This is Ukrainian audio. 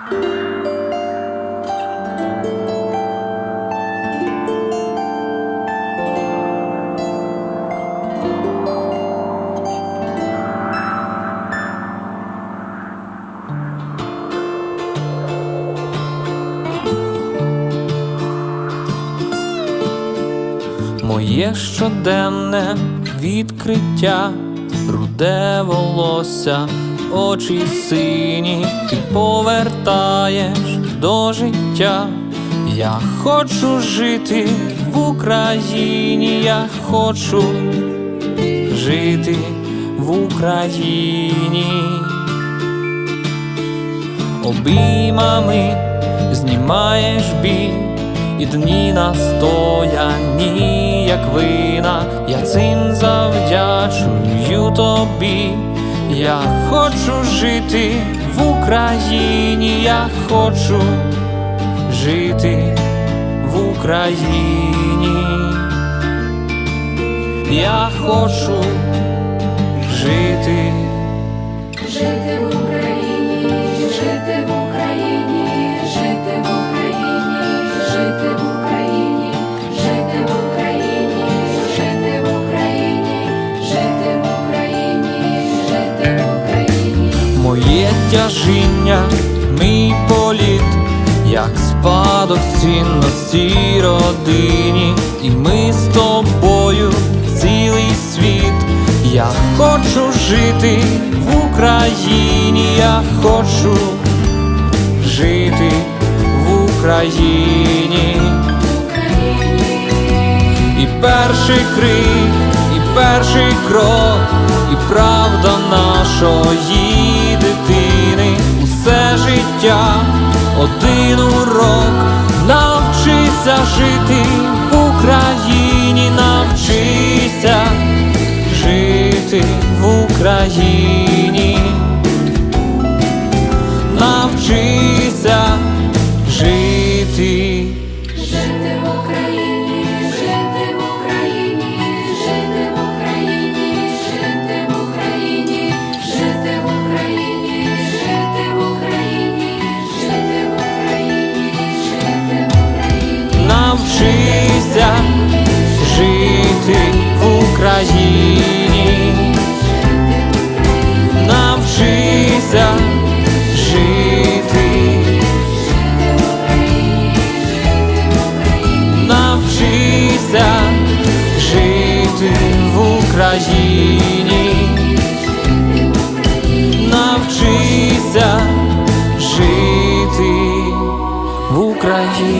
Моє щоденне відкриття, руде волосся, очі сині, ти повертаєш до життя. Я хочу жити в Україні, я хочу жити в Україні. Обіймами знімаєш біль, і дні настояні, як вина, я цим завдячую тобі. Я хочу жити в Україні, я хочу жити в Україні. Я хочу жити. Тяжіння, мій політ, як спадок цінності родині, і ми з тобою цілий світ. Я хочу жити в Україні, я хочу жити в Україні. І перший крик, і перший крок, і правда нашої життя, один урок, навчися жити в Україні, навчися жити в Україні, Навчися жити в Україні, навчися жити, навчися жити в Україні, навчися жити в Україні.